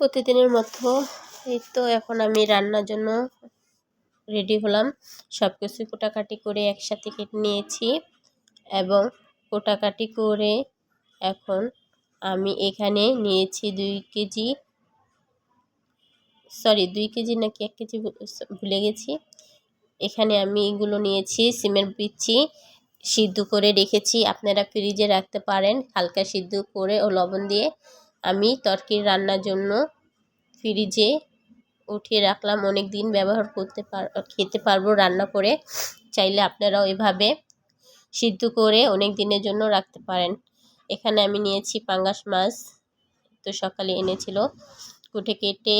প্রতিদিনের মতো এই তো এখন আমি রান্নার জন্য রেডি হলাম। সব কিছু কোটাকাটি করে একসাথে কেটে নিয়েছি এবং কোটাকাটি করে এখন আমি এখানে নিয়েছি দুই কেজি সরি দুই কেজি নাকি এক কেজি ভুলে গেছি। এখানে আমি এগুলো নিয়েছি, সিমের বিচি সিদ্ধ করে রেখেছি। আপনারা ফ্রিজে রাখতে পারেন, হালকা সিদ্ধ করে ও লবণ দিয়ে। আমি তরকারি রান্নার জন্য ফ্রিজে উঠিয়ে রাখলাম। অনেক দিন ব্যবহার করতে পার, খেতে পারব রান্না করে। চাইলে আপনারাও এভাবে সিদ্ধ করে অনেক দিনের জন্য রাখতে পারেন। এখানে আমি নিয়েছি পাঙ্গাস মাছ, তো সকালে এনেছিল। কুটে কেটে,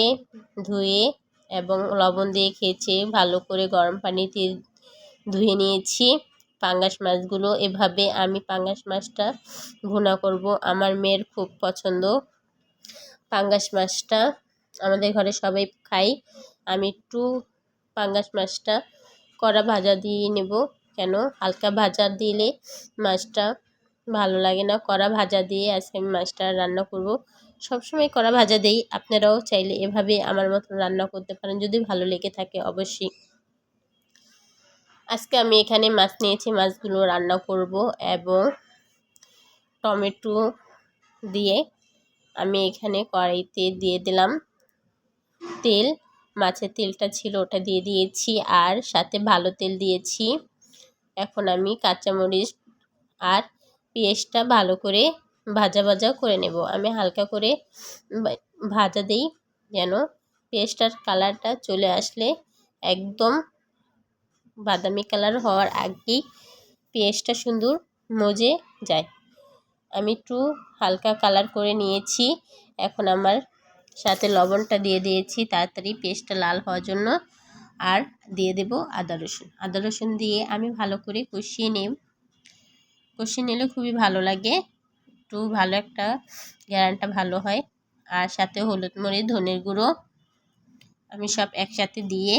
ধুয়ে এবং লবণ দিয়ে খেয়েছে। ভালো করে গরম পানিতে ধুয়ে নিয়েছি। পাঙ্গাস মাছগুলো এভাবে আমি পাঙ্গাস মাছটা ভুনা করব। আমার মেয়ের খুব পছন্দ। পাঙ্গাস মাছটা আমাদের ঘরে সবাই খাই আমি একটু পাঙ্গাস মাছটা কড়া ভাজা দিয়ে নেব। কেন? হালকা ভাজা দিলে মাছটা ভালো লাগে না। কড়া ভাজা দিয়ে আজকে আমি মাছটা রান্না করব। সবসময় কড়া ভাজা দেই। আপনারাও চাইলে এভাবে আমার মতো রান্না করতে পারেন। যদি ভালো লেগে থাকে অবশ্যই। আজকে আমি এখানে মাছ নিয়েছি, মাছগুলো রান্না করব এবং টমেটো দিয়ে আমি এখানে কড়াইতে দিয়ে দিলাম তেল। মাছের তেলটা ছিল ওটা দিয়ে দিয়েছি আর সাথে ভালো তেল দিয়েছি। এখন আমি কাঁচামরিচ আর পেঁয়াজটা ভালো করে ভাজা ভাজা করে নেব। আমি হালকা করে ভাজা দিই যেন পেঁয়াজটার কালারটা চলে আসলে একদম বাদামি কালার হওয়ার আগেই পেঁয়াজটা সুন্দর মজে যায়। আমি একটু হালকা কালার করে নিয়েছি। এখন আমার সাথে লবণটা দিয়ে দিয়েছি। তাড়াতাড়ি পেস্টটা লাল হওয়ার জন্য। আর দিয়ে দেব আদা রসুন। আদা রসুন দিয়ে আমি ভালো করে কষিয়ে নেব। কষিয়ে নিলে খুবই ভালো লাগে। একটু ভালো একটা গ্যারানটা ভালো হয়। আর সাথে হলুদ মরিচ, ধনের গুঁড়ো আমি সব একসাথে দিয়ে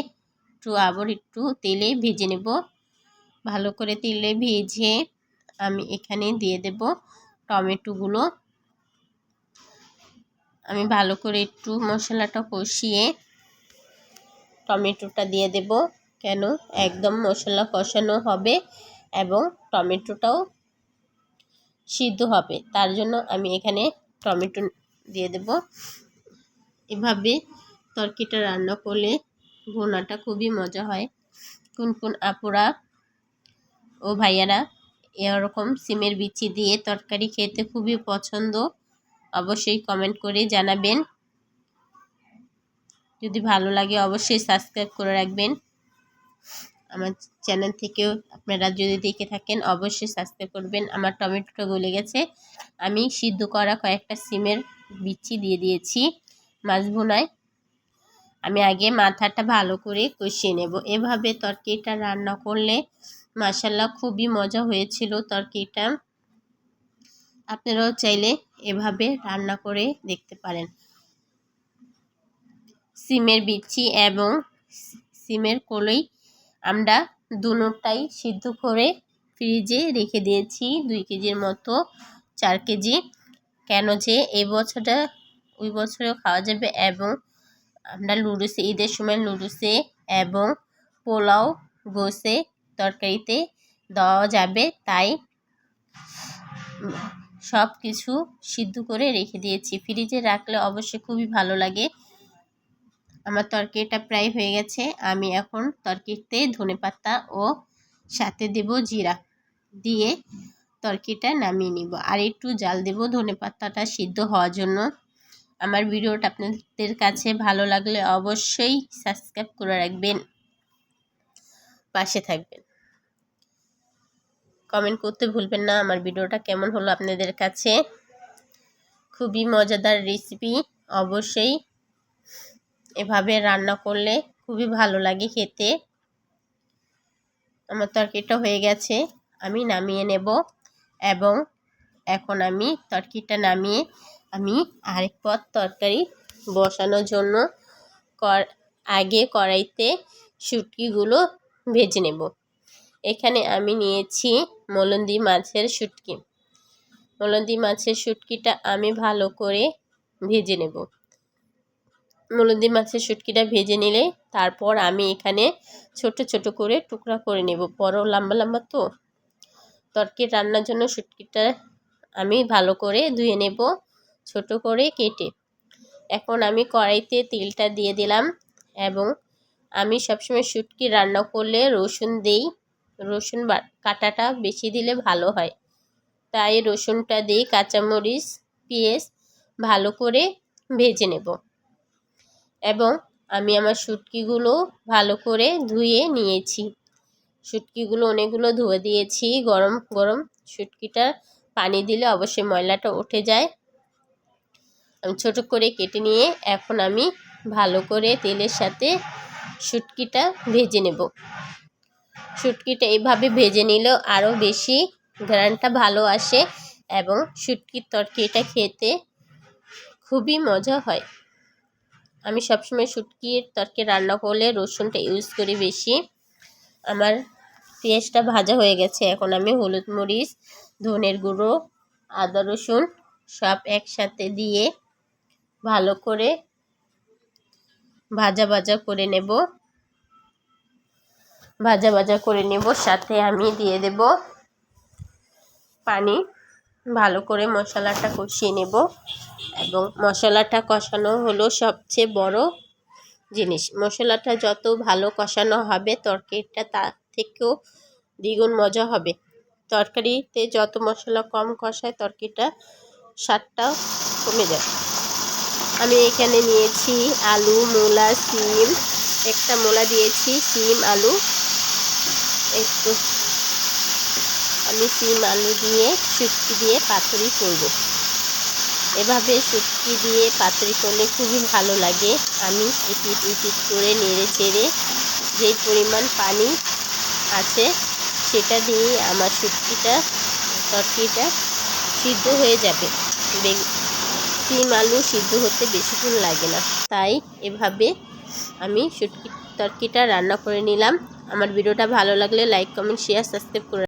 একটু আবার, একটু তেলে ভেজে নেব। ভালো করে তেলে ভেজে আমি এখানে দিয়ে দেব টমেটোগুলো। আমি ভালো করে একটু মশলাটা কষিয়ে টমেটোটা দিয়ে দেব কেন একদম মশলা কষানো হবে এবং টমেটোটাও সিদ্ধ হবে। তার জন্য আমি এখানে টমেটো দিয়ে দেব। এভাবে তরকিটা রান্না করলে ভোনাটা খুবই মজা হয়। কোন কোন আপুরা ও ভাইয়ারা এরকম সিমের বিচি দিয়ে তরকারি খেতে খুবই পছন্দ। অবশ্যই কমেন্ট করে জানাবেন। যদি ভালো লাগে অবশ্যই সাবস্ক্রাইব করে রাখবেন। আমার চ্যানেল থেকেও আপনারা যদি দেখে থাকেন অবশ্যই সাবস্ক্রাইব করবেন। আমার টমেটোটা গলে গেছে। আমি সিদ্ধ করা কয়েকটা সিমের বিচি দিয়ে দিয়েছি। মাছ ভুনায় আমি আগে মাথাটা ভালো করে কষিয়ে নেব। এভাবে তরকারিটা রান্না করলে মাসাল্লা খুবই মজা হয়েছিল তরকারিটা। আপনারাও চাইলে এভাবে রান্না করে দেখতে পারেন। সিমের বিচি এবং সিমের কলই আমরা দুটাই সিদ্ধ করে ফ্রিজে রেখে দিয়েছি দুই কেজির মতো, চার কেজি। কেন যে এই বছরটা, ওই বছরেও খাওয়া যাবে এবং আমরা লুডুসে, ঈদের সময় লুডুসে এবং পোলাও, গোসে তরকারিতে দেওয়া যাবে। তাই সব কিছু সিদ্ধ করে রেখে দিয়েছি। ফ্রিজে রাখলে অবশ্যই খুবই ভালো লাগে। আমার তরকারিটা প্রায় হয়ে গেছে। আমি এখন তরকারিতে ধনে পাতা ও সাথে দেব জিরা দিয়ে তরকারিটা নামিয়ে নিব। আর একটু জাল দেব ধনে পাতাটা সিদ্ধ হওয়ার জন্য। আমার ভিডিওটা আপনাদের কাছে ভালো লাগলে অবশ্যই সাবস্ক্রাইব করে রাখবেন। পাশে থাকবেন। কমেন্ট করতে ভুলবেন না, আমার ভিডিওটা কেমন হলো আপনাদের কাছে? খুবই মজাদার রেসিপি অবশ্যই এভাবে রান্না করলে খুবই ভালো লাগে খেতে। আমার তরকারিটা হয়ে গেছে, আমি নামিয়ে নেব এবং এখন আমি তরকারিটা নামিয়ে আমি আরেক পথ তরকারি বসানোর জন্য কর আগে কড়াইতে শুটকিগুলো ভেজে নেব। এখানে আমি নিয়েছি মলন্দি মাছের শুটকি। মলন্দি মাছের শুটকিটা আমি ভালো করে ভেজে নেব। মুলুদি মাছের শুটকিটা ভেজে নিলে তারপর আমি এখানে ছোট ছোট করে টুকরা করে নেব। বড় লম্বা লম্বা তো। তরকি রান্নার জন্য শুটকিটা আমি ভালো করে ধুয়ে নেব। ছোট করে কেটে। এখন আমি কড়াইতে তেলটা দিয়ে দিলাম এবং আমি সবসময় শুটকি রান্না করলে রসুন দিই। রসুন কাটাটা বেশি দিলে ভালো হয়। তাই রসুনটা দিই কাঁচামরিচ, পেঁয়াজ ভালো করে ভেজে নেব। এবং আমি আমার শুটকিগুলো ভালো করে ধুয়ে নিয়েছি। শুটকিগুলো অনেকগুলো ধুয়ে দিয়েছি। গরম গরম শুটকিটা পানি দিলে অবশ্যই ময়লাটা উঠে যায়। ছোটো করে কেটে নিয়ে এখন আমি ভালো করে তেলের সাথে শুটকিটা ভেজে নেব। শুটকিটা এইভাবে ভেজে নিলেও আরও বেশি ঘ্রানটা ভালো আসে এবং শুটকির তরকারিটা খেতে খুবই মজা হয়। আমি সবসময় শুটকির তরকারি রান্না করলে রসুনটা ইউজ করি বেশি। আমার পেঁয়াজটা ভাজা হয়ে গেছে, এখন আমি হলুদ মরিচ, ধনের গুঁড়ো, আদা রসুন সব একসাথে দিয়ে ভালো করে ভাজা ভাজা করে নেব। ভাজা ভাজা করে নেব, সাথে আমি দিয়ে দেব পানি। ভালো করে মশলাটা কষিয়ে নেব এবং মশলাটা কষানো হলো সবচেয়ে বড় জিনিস। মশলাটা যত ভালো কষানো হবে, তরকারিটা তার থেকেও দ্বিগুণ মজা হবে। তরকারিতে যত মশলা কম কষায়, তরকারিটা স্বাদটা কমে যায় আমি এখানে নিয়েছি আলু, মূলা, সিম। একটা মোলা দিয়েছি, সিম, আলু। একটু আমি সিম, আলু দিয়ে শুটকি দিয়ে পাতুরি করব। এভাবে শুটকি দিয়ে পাতুরি করলে খুবই ভালো লাগে। আমি এপিট ইপিট করে নেড়ে চেড়ে যে পরিমাণ পানি আছে সেটা দিয়ে আমার শুটকিটা তরকিটা সিদ্ধ হয়ে যাবে। সিম আলু সিদ্ধ হতে বেশিক্ষণ লাগে না। তাই এভাবে আমি শুটকি, তরকিটা রান্না করে নিলাম। আমার ভিডিওটা ভালো লাগলে লাইক কমেন্ট শেয়ার সাবস্ক্রাইব করে